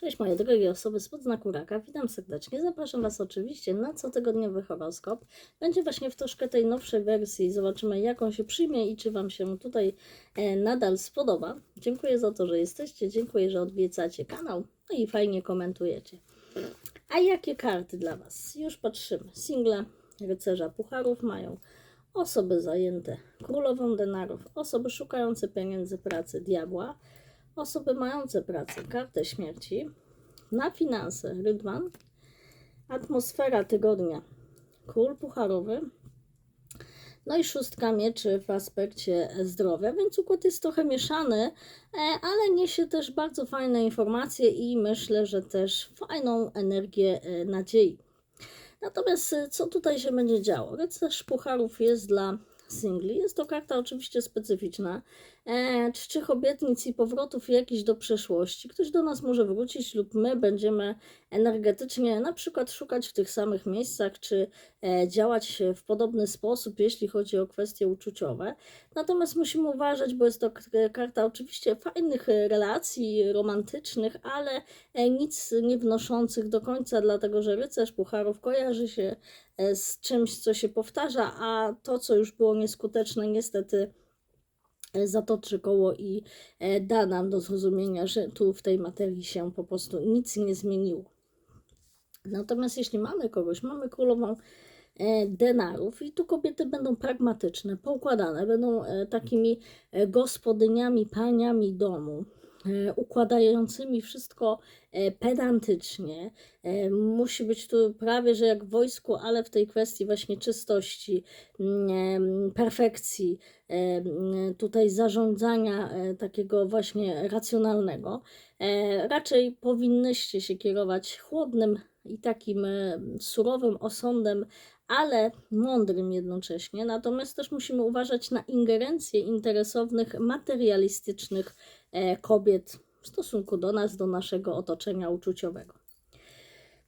Cześć moje drogie osoby spod znaku raka, witam serdecznie. Zapraszam Was oczywiście na cotygodniowy horoskop. Będzie właśnie w troszkę tej nowszej wersji. Zobaczymy jak on się przyjmie i czy Wam się tutaj e, nadal spodoba. Dziękuję za to, że jesteście, dziękuję, że odwiedzacie kanał no i fajnie komentujecie. A jakie karty dla Was? Już patrzymy. Single rycerza pucharów mają osoby zajęte królową denarów, osoby szukające pieniędzy pracy diabła, osoby mające pracę, kartę śmierci, na finanse rydwan, atmosfera tygodnia, król pucharowy, no i szóstka mieczy w aspekcie zdrowia, więc układ jest trochę mieszany, e, ale niesie też bardzo fajne informacje i myślę, że też fajną energię e, nadziei. Natomiast e, co tutaj się będzie działo? Rycerz pucharów jest dla singli. Jest to karta oczywiście specyficzna. E, czczych obietnic i powrotów jakichś do przeszłości. Ktoś do nas może wrócić lub my będziemy energetycznie na przykład szukać w tych samych miejscach, czy e, działać w podobny sposób, jeśli chodzi o kwestie uczuciowe. Natomiast musimy uważać, bo jest to karta oczywiście fajnych e, relacji romantycznych, ale e, nic nie wnoszących do końca, dlatego że rycerz pucharów kojarzy się e, z czymś, co się powtarza, a to, co już było nieskuteczne, niestety zatoczy koło i e, da nam do zrozumienia, że tu w tej materii się po prostu nic nie zmieniło. Natomiast jeśli mamy kogoś, mamy królową e, denarów i tu kobiety będą pragmatyczne, poukładane, będą e, takimi e, gospodyniami, paniami domu, e, układającymi wszystko e, pedantycznie. E, Musi być tu prawie, że jak w wojsku, ale w tej kwestii właśnie czystości, mm, perfekcji, em, tutaj zarządzania e, takiego właśnie racjonalnego. E, Raczej powinnyście się kierować chłodnym i takim e, surowym osądem, ale mądrym jednocześnie. Natomiast też musimy uważać na ingerencje interesownych, materialistycznych e, kobiet w stosunku do nas, do naszego otoczenia uczuciowego.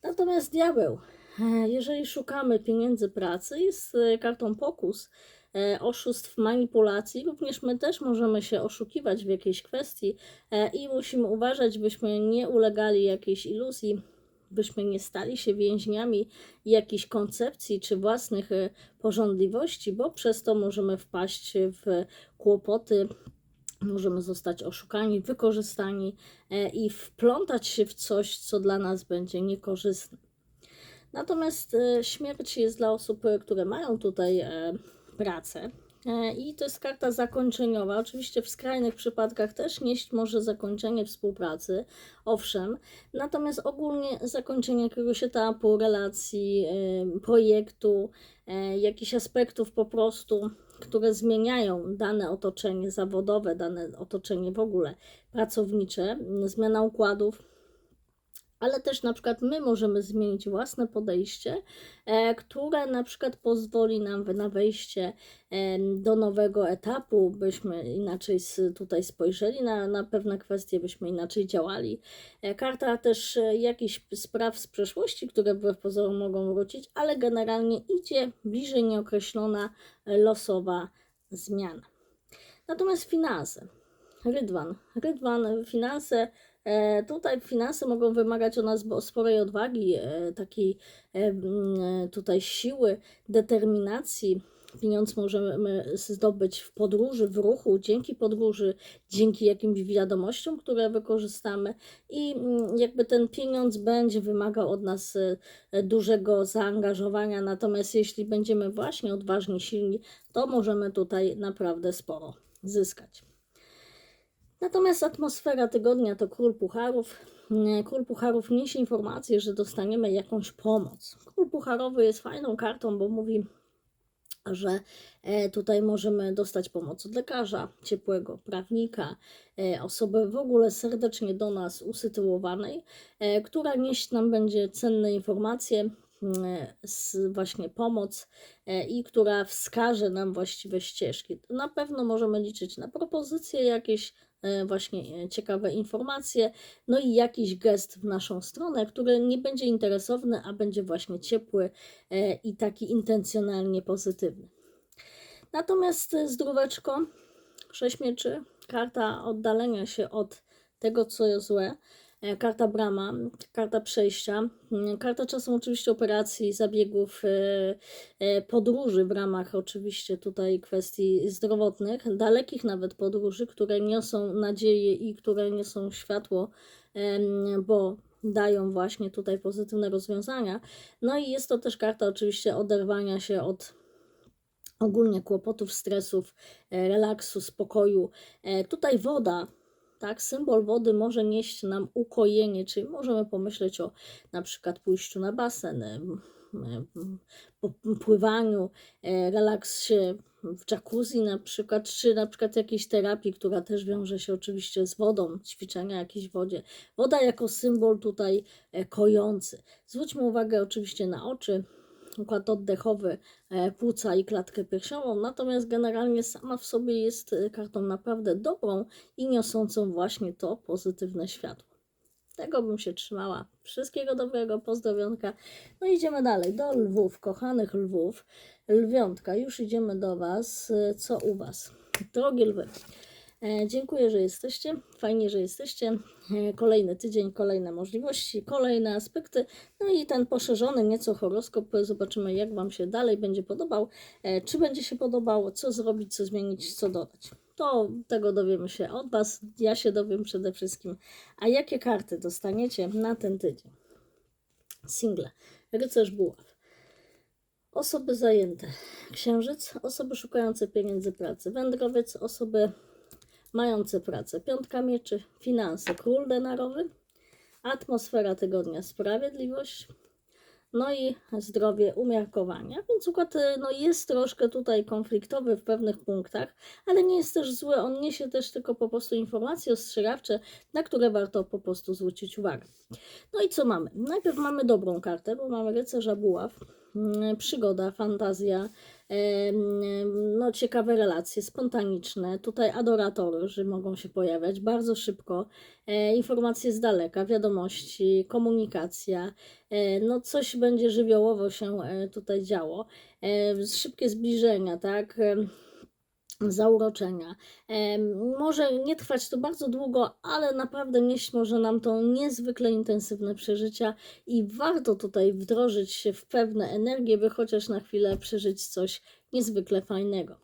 Natomiast diabeł, e, jeżeli szukamy pieniędzy pracy, jest e, kartą pokus, e, oszustw, manipulacji. Również my też możemy się oszukiwać w jakiejś kwestii e, i musimy uważać, byśmy nie ulegali jakiejś iluzji, byśmy nie stali się więźniami jakichś koncepcji czy własnych e, porządliwości, bo przez to możemy wpaść w kłopoty, możemy zostać oszukani, wykorzystani e, i wplątać się w coś, co dla nas będzie niekorzystne. Natomiast e, śmierć jest dla osób, które mają tutaj e, pracę. E, I to jest karta zakończeniowa. Oczywiście w skrajnych przypadkach też nieść może zakończenie współpracy, owszem. Natomiast ogólnie zakończenie jakiegoś etapu, relacji, e, projektu, e, jakichś aspektów po prostu, które zmieniają dane otoczenie zawodowe, dane otoczenie w ogóle pracownicze, zmiana układów ale też na przykład my możemy zmienić własne podejście, e, które na przykład pozwoli nam w- na wejście em, do nowego etapu, byśmy inaczej tutaj spojrzeli na, na pewne kwestie, byśmy inaczej działali. E, Karta też e, jakichś spraw z przeszłości, które wbrew pozorom mogą wrócić, ale generalnie idzie bliżej nieokreślona e, losowa zmiana. Natomiast finanse. Rydwan. Rydwan, finanse. E, tutaj finanse mogą wymagać od nas sporej odwagi, e, takiej e, tutaj siły, determinacji. Pieniądz możemy zdobyć w podróży, w ruchu, dzięki podróży, dzięki jakimś wiadomościom, które wykorzystamy, i jakby ten pieniądz będzie wymagał od nas dużego zaangażowania. Natomiast jeśli będziemy właśnie odważni, silni, to możemy tutaj naprawdę sporo zyskać. Natomiast atmosfera tygodnia to król pucharów. Król pucharów niesie informację, że dostaniemy jakąś pomoc. Król pucharowy jest fajną kartą, bo mówi, że e, tutaj możemy dostać pomoc od lekarza, ciepłego prawnika, e, osoby w ogóle serdecznie do nas usytuowanej, e, która nieść nam będzie cenne informacje, właśnie pomoc i która wskaże nam właściwe ścieżki. Na pewno możemy liczyć na propozycje jakieś, właśnie e, ciekawe informacje, no i jakiś gest w naszą stronę, który nie będzie interesowny, a będzie właśnie ciepły e, i taki intencjonalnie pozytywny. Natomiast e, zdróweczko, sześć mieczy, karta oddalenia się od tego, co jest złe, E, Karta brama, karta przejścia, mm, karta czasem oczywiście operacji, zabiegów, e, e, podróży w ramach oczywiście tutaj kwestii zdrowotnych, dalekich nawet podróży, które niosą nadzieję i które niosą światło, bo dają właśnie tutaj pozytywne rozwiązania. No i jest to też karta oczywiście oderwania się od ogólnie kłopotów, stresów, e, relaksu, spokoju. E, Tutaj woda, tak, symbol wody może nieść nam ukojenie, czyli możemy pomyśleć o na przykład pójściu na basen, pływaniu, e, relaksie w jacuzzi na przykład, czy na przykład jakiejś terapii, która też wiąże się oczywiście z wodą, ćwiczenia jakiejś wodzie. Woda jako symbol tutaj e, kojący. Zwróćmy uwagę oczywiście na oczy, układ oddechowy, e, płuca i klatkę piersiową, natomiast generalnie sama w sobie jest e, kartą naprawdę dobrą i niosącą właśnie to pozytywne światło. Tego bym się trzymała. Wszystkiego dobrego, pozdrowionka. No idziemy dalej, do lwów, kochanych lwów. Lwiątka, już idziemy do Was. E, Co u Was? Drogie lwy, dziękuję, że jesteście. Fajnie, że jesteście. E, Kolejny tydzień, kolejne możliwości, kolejne aspekty. No i ten poszerzony nieco horoskop. Zobaczymy, jak Wam się dalej będzie podobał. E, Czy będzie się podobało, co zrobić, co zmienić, co dodać. To tego dowiemy się od Was. Ja się dowiem przede wszystkim. A jakie karty dostaniecie na ten tydzień? Single. Rycerz buław. Osoby zajęte. Księżyc. Osoby szukające pieniędzy pracy. Wędrowiec. Osoby mające pracę. Piątka mieczy. Finanse. Król denarowy. Atmosfera tygodnia. Sprawiedliwość. No i zdrowie umiarkowania. Więc układ e, no, jest troszkę tutaj konfliktowy w pewnych punktach, ale nie jest też zły. On niesie też tylko po prostu informacje ostrzegawcze, na które warto po prostu zwrócić uwagę. No i co mamy? Najpierw mamy dobrą kartę, bo mamy rycerza buław, przygoda, fantazja, em, no ciekawe relacje, spontaniczne, tutaj adoratorzy mogą się pojawiać bardzo szybko, e, informacje z daleka, wiadomości, komunikacja, e, no coś będzie żywiołowo się e, tutaj działo, e, szybkie zbliżenia, tak, zauroczenia. Może nie trwać to bardzo długo, ale naprawdę nieść może nam to niezwykle intensywne przeżycia i warto tutaj wdrożyć się w pewne energie, by chociaż na chwilę przeżyć coś niezwykle fajnego.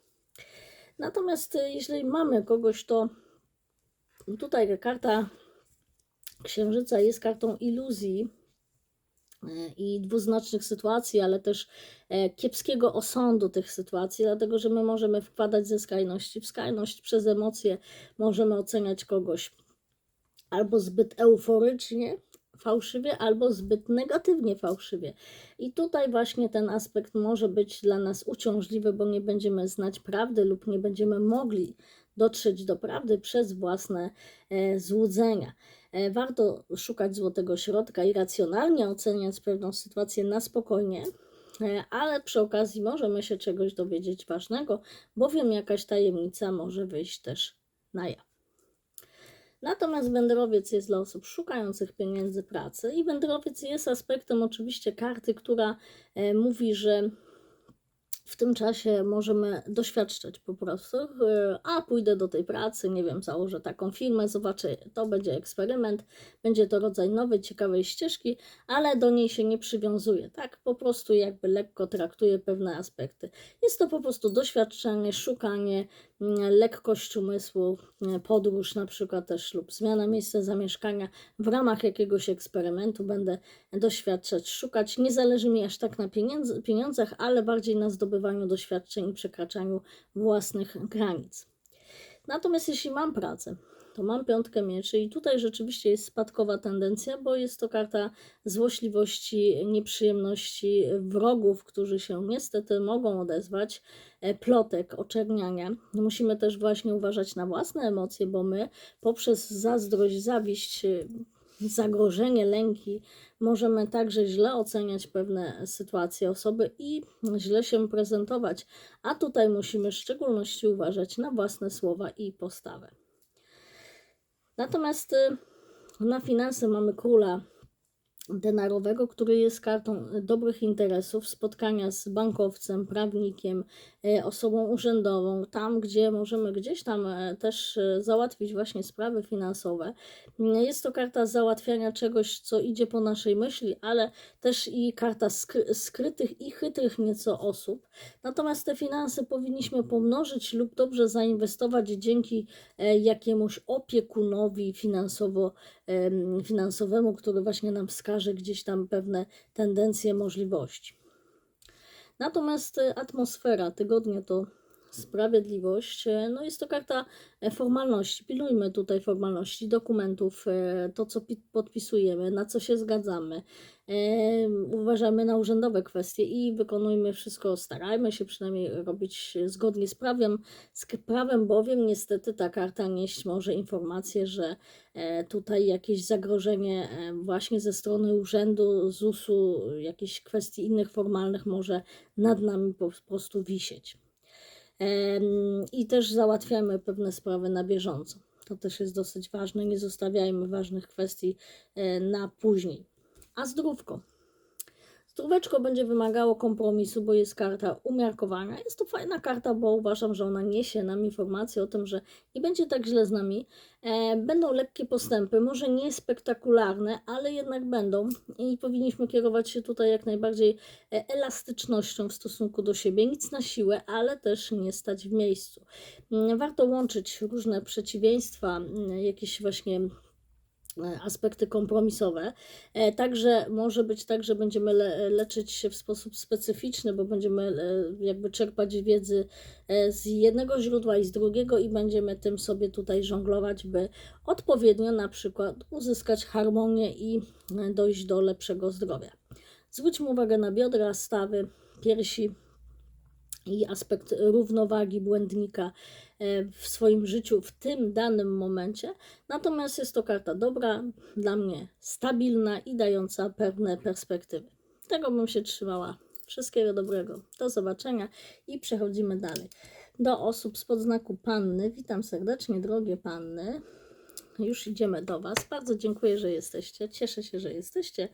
Natomiast e, jeśli mamy kogoś, to tutaj karta Księżyca jest kartą iluzji i dwuznacznych sytuacji, ale też e, kiepskiego osądu tych sytuacji, dlatego że my możemy wpadać ze skrajności w skrajność przez emocje, możemy oceniać kogoś albo zbyt euforycznie, fałszywie, albo zbyt negatywnie, fałszywie. I tutaj właśnie ten aspekt może być dla nas uciążliwy, bo nie będziemy znać prawdy lub nie będziemy mogli dotrzeć do prawdy przez własne e, złudzenia. E, warto szukać złotego środka i racjonalnie oceniać pewną sytuację na spokojnie, e, ale przy okazji możemy się czegoś dowiedzieć ważnego, bowiem jakaś tajemnica może wyjść też na jaw. Natomiast wędrowiec jest dla osób szukających pieniędzy pracy i wędrowiec jest aspektem oczywiście karty, która e, mówi, że w tym czasie możemy doświadczać po prostu, e, a pójdę do tej pracy, nie wiem, założę taką firmę, zobaczę, to będzie eksperyment, będzie to rodzaj nowej, ciekawej ścieżki, ale do niej się nie przywiązuję, tak? Po prostu jakby lekko traktuję pewne aspekty. Jest to po prostu doświadczenie, szukanie, mm, lekkość umysłu, mm, podróż na przykład też lub zmiana miejsca zamieszkania w ramach jakiegoś eksperymentu będę doświadczać, szukać. Nie zależy mi aż tak na pieniądzach, ale bardziej na zdobywaniu doświadczeń i przekraczaniu własnych granic. Natomiast jeśli mam pracę, to mam piątkę mieczy i tutaj rzeczywiście jest spadkowa tendencja, bo jest to karta złośliwości, nieprzyjemności, wrogów, którzy się niestety mogą odezwać, e, plotek, oczerniania. Musimy też właśnie uważać na własne emocje, bo my poprzez zazdrość, zawiść, zagrożenie, lęki możemy także źle oceniać pewne sytuacje, osoby i źle się prezentować, a tutaj musimy w szczególności uważać na własne słowa i postawę. Natomiast y, na finanse mamy króla denarowego, który jest kartą dobrych interesów, spotkania z bankowcem, prawnikiem, e, osobą urzędową, tam gdzie możemy gdzieś tam e, też e, załatwić właśnie sprawy finansowe. Mm, Jest to karta załatwiania czegoś, co idzie po naszej myśli, ale też i karta skry skrytych i chytrych nieco osób. Natomiast te finanse powinniśmy pomnożyć lub dobrze zainwestować dzięki e, jakiemuś opiekunowi finansowo, finansowemu, który właśnie nam wskaże gdzieś tam pewne tendencje, możliwości. Natomiast e, atmosfera tygodnia to sprawiedliwość. E, No jest to karta e, formalności. Pilnujmy tutaj formalności, dokumentów, e, to co pi- podpisujemy, na co się zgadzamy. Uważamy na urzędowe kwestie i wykonujmy wszystko, starajmy się przynajmniej robić zgodnie z prawem, z prawem, bowiem niestety ta karta nieść może informację, że tutaj jakieś zagrożenie właśnie ze strony urzędu, ZUS-u, jakichś kwestii innych formalnych może nad nami po prostu wisieć. I też załatwiamy pewne sprawy na bieżąco. To też jest dosyć ważne. Nie zostawiajmy ważnych kwestii e, na później. A zdrówko. Zdróweczko będzie wymagało kompromisu, bo jest karta umiarkowania. Jest to fajna karta, bo uważam, że ona niesie nam informację o tym, że nie będzie tak źle z nami. E, będą lekkie postępy, może nie spektakularne, ale jednak będą i powinniśmy kierować się tutaj jak najbardziej e, elastycznością w stosunku do siebie. Nic na siłę, ale też nie stać w miejscu. Mm, Warto łączyć różne przeciwieństwa, mm, jakieś właśnie aspekty kompromisowe. E, Także może być tak, że będziemy le leczyć się w sposób specyficzny, bo będziemy e, jakby czerpać wiedzy e, z jednego źródła i z drugiego i będziemy tym sobie tutaj żonglować, by odpowiednio na przykład uzyskać harmonię i e, dojść do lepszego zdrowia. Zwróćmy uwagę na biodra, stawy, piersi, i aspekt równowagi błędnika e, w swoim życiu w tym danym momencie. Natomiast jest to karta dobra, dla mnie stabilna i dająca pewne perspektywy. Tego bym się trzymała. Wszystkiego dobrego. Do zobaczenia i przechodzimy dalej. Do osób spod znaku panny. Witam serdecznie, drogie panny. Już idziemy do Was. Bardzo dziękuję, że jesteście. Cieszę się, że jesteście.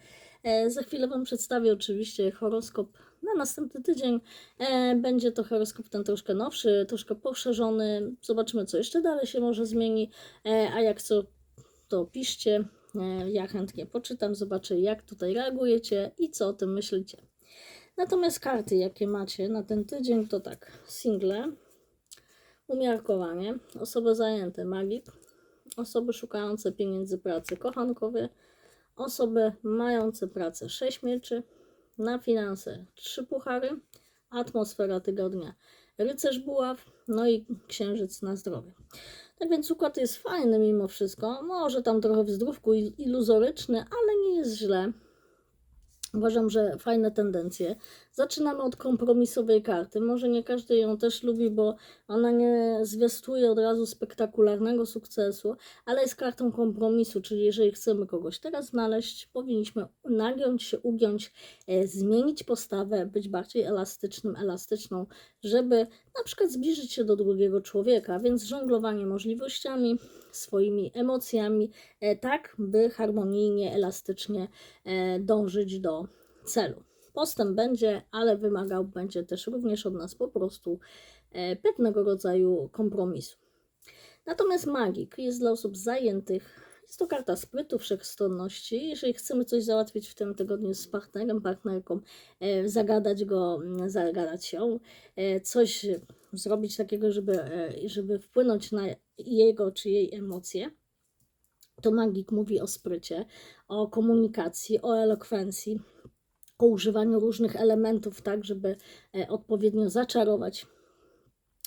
E, za chwilę Wam przedstawię oczywiście horoskop na następny tydzień. E, będzie to horoskop ten troszkę nowszy, troszkę poszerzony. Zobaczymy, co jeszcze dalej się może zmieni. E, a jak co, to piszcie. Ja chętnie poczytam, zobaczę, jak tutaj reagujecie i co o tym myślicie. Natomiast karty, jakie macie na ten tydzień, to tak: single, umiarkowanie, osoby zajęte, magik, osoby szukające pieniędzy pracy, kochankowie, osoby mające pracę, 6 mieczy, na finanse, 3 puchary, atmosfera tygodnia, rycerz buław, no i księżyc na zdrowie. Tak więc układ jest fajny mimo wszystko, może tam trochę w zdrówku iluzoryczny, ale nie jest źle. Uważam, że fajne tendencje. Zaczynamy od kompromisowej karty. Może nie każdy ją też lubi, bo ona nie zwiastuje od razu spektakularnego sukcesu, ale jest kartą kompromisu, czyli jeżeli chcemy kogoś teraz znaleźć, powinniśmy nagiąć się, ugiąć, e, zmienić postawę, być bardziej elastycznym, elastyczną, żeby na przykład zbliżyć się do drugiego człowieka, więc żonglowanie możliwościami, swoimi emocjami, e, tak by harmonijnie, elastycznie e, dążyć do celu. Postęp będzie, ale wymagał będzie też również od nas po prostu e, pewnego rodzaju kompromisu. Natomiast magik jest dla osób zajętych. Jest to karta sprytu, wszechstronności. Jeżeli chcemy coś załatwić w tym tygodniu z partnerem, partnerką, e, zagadać go, mm, zagadać się, e, coś zrobić takiego, żeby, żeby wpłynąć na jego czy jej emocje, to magik mówi o sprycie, o komunikacji, o elokwencji, o używaniu różnych elementów, tak, żeby e, odpowiednio zaczarować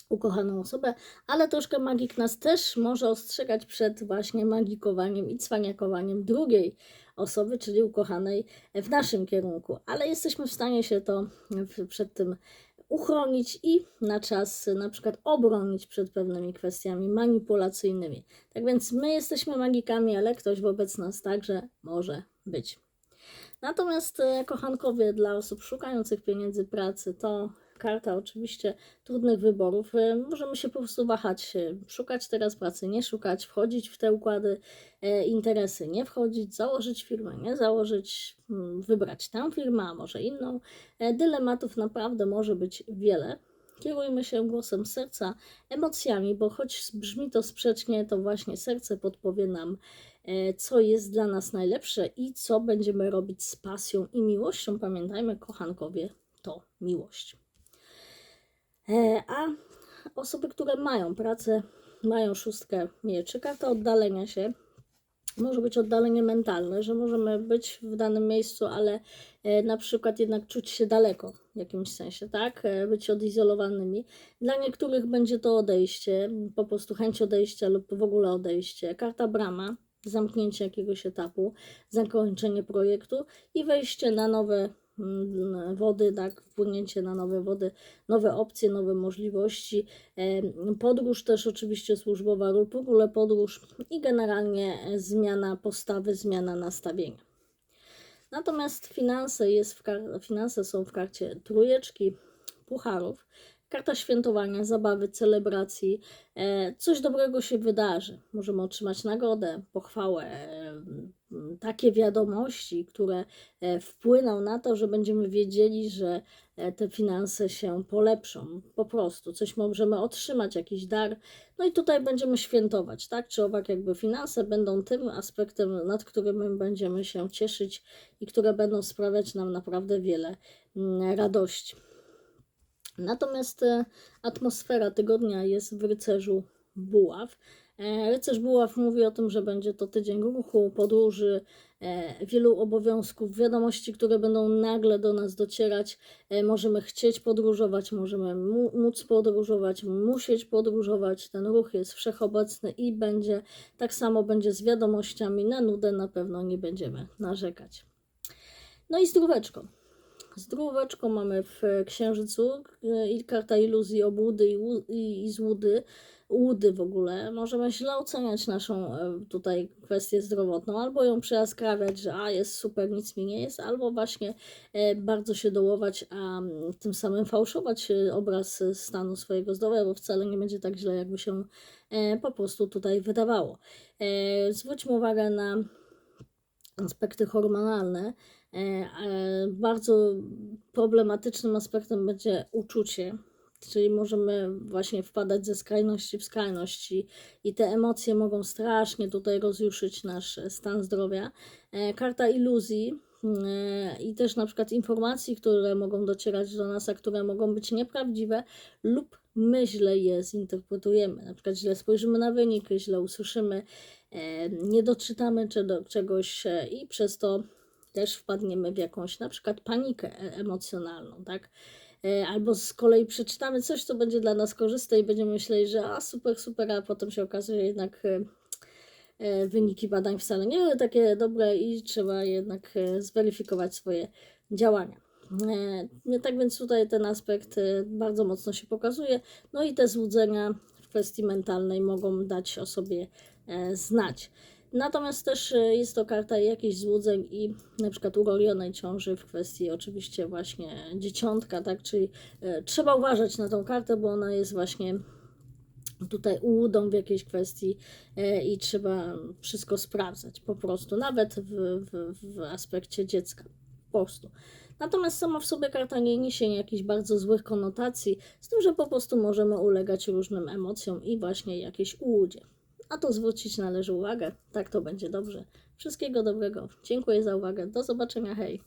ukochaną osobę, ale troszkę magik nas też może ostrzegać przed właśnie magikowaniem i cwaniakowaniem drugiej osoby, czyli ukochanej w naszym kierunku. Ale jesteśmy w stanie się to przed tym uchronić i na czas na przykład obronić przed pewnymi kwestiami manipulacyjnymi. Tak więc my jesteśmy magikami, ale ktoś wobec nas także może być. Natomiast e, kochankowie dla osób szukających pieniędzy pracy to karta oczywiście trudnych wyborów. E, Możemy się po prostu wahać, e, szukać teraz pracy, nie szukać, wchodzić w te układy, interesy, nie wchodzić, założyć firmę, nie założyć, mm, wybrać tę firmę, a może inną. Dylematów naprawdę może być wiele. Kierujmy się głosem serca, emocjami, bo choć brzmi to sprzecznie, to właśnie serce podpowie nam, co jest dla nas najlepsze i co będziemy robić z pasją i miłością. Pamiętajmy, kochankowie, to miłość. E, A osoby, które mają pracę, mają szóstkę mieczy, karta oddalenia się, może być oddalenie mentalne, że możemy być w danym miejscu, ale e, na przykład jednak czuć się daleko w jakimś sensie, tak? E, Być odizolowanymi. Dla niektórych będzie to odejście, po prostu chęć odejścia lub w ogóle odejście. Karta brama, zamknięcie jakiegoś etapu, zakończenie projektu i wejście na nowe mm, wody, tak, wpłynięcie na nowe wody, nowe opcje, nowe możliwości, podróż też oczywiście służbowa lub w ogóle podróż i generalnie e, zmiana postawy, zmiana nastawienia. Natomiast finanse, jest w finanse są w karcie trójeczki pucharów. Karta świętowania, zabawy, celebracji. E, coś dobrego się wydarzy. Możemy otrzymać nagrodę, pochwałę, e, takie wiadomości, które e, wpłyną na to, że będziemy wiedzieli, że te finanse się polepszą. Po prostu coś możemy otrzymać, jakiś dar. No i tutaj będziemy świętować, tak czy owak, jakby finanse będą tym aspektem, nad którym my będziemy się cieszyć i które będą sprawiać nam naprawdę wiele radości. Natomiast e, atmosfera tygodnia jest w rycerzu buław. E, Rycerz buław mówi o tym, że będzie to tydzień ruchu, podróży, e, wielu obowiązków, wiadomości, które będą nagle do nas docierać. Możemy chcieć podróżować, możemy móc podróżować, musieć podróżować. Ten ruch jest wszechobecny i będzie tak samo będzie z wiadomościami. Na nudę na pewno nie będziemy narzekać. No i zdróweczko. Zdróweczko mamy w księżycu e, i karta iluzji, obłudy i, i, i złudy, łudy w ogóle. Możemy źle oceniać naszą e, tutaj kwestię zdrowotną, albo ją przejaskrawiać, że a jest super, nic mi nie jest, albo właśnie e, bardzo się dołować, a tym samym fałszować e, obraz stanu swojego zdrowia, bo wcale nie będzie tak źle, jakby się po prostu tutaj wydawało. Zwróćmy uwagę na aspekty hormonalne. E, Bardzo problematycznym aspektem będzie uczucie, czyli możemy właśnie wpadać ze skrajności w skrajności i te emocje mogą strasznie tutaj rozjuszyć nasz stan zdrowia. E, Karta iluzji e, i też na przykład informacji, które mogą docierać do nas, a które mogą być nieprawdziwe lub my źle je zinterpretujemy. Na przykład źle spojrzymy na wynik, źle usłyszymy, nie doczytamy cze- czegoś i przez to też wpadniemy w jakąś na przykład panikę e- emocjonalną, tak? E, Albo z kolei przeczytamy coś, co będzie dla nas korzystne i będziemy myśleli, że a super, super, a potem się okazuje jednak e, wyniki badań wcale nie były takie dobre i trzeba jednak zweryfikować swoje działania. Tak więc tutaj ten aspekt bardzo mocno się pokazuje. No i te złudzenia w kwestii mentalnej mogą dać o sobie znać. Natomiast też e, jest to karta jakichś złudzeń i na przykład urojonej ciąży w kwestii oczywiście właśnie dzieciątka, tak? Czyli e, trzeba uważać na tą kartę, bo ona jest właśnie tutaj ułudą w jakiejś kwestii e, i trzeba wszystko sprawdzać po prostu, nawet w, w, w aspekcie dziecka. Po prostu. Natomiast sama w sobie karta nie niesie jakichś bardzo złych konotacji, z tym, że po prostu możemy ulegać różnym emocjom i właśnie jakiejś ułudzie. A to zwrócić należy uwagę. Tak to będzie dobrze. Wszystkiego dobrego. Dziękuję za uwagę. Do zobaczenia. Hej.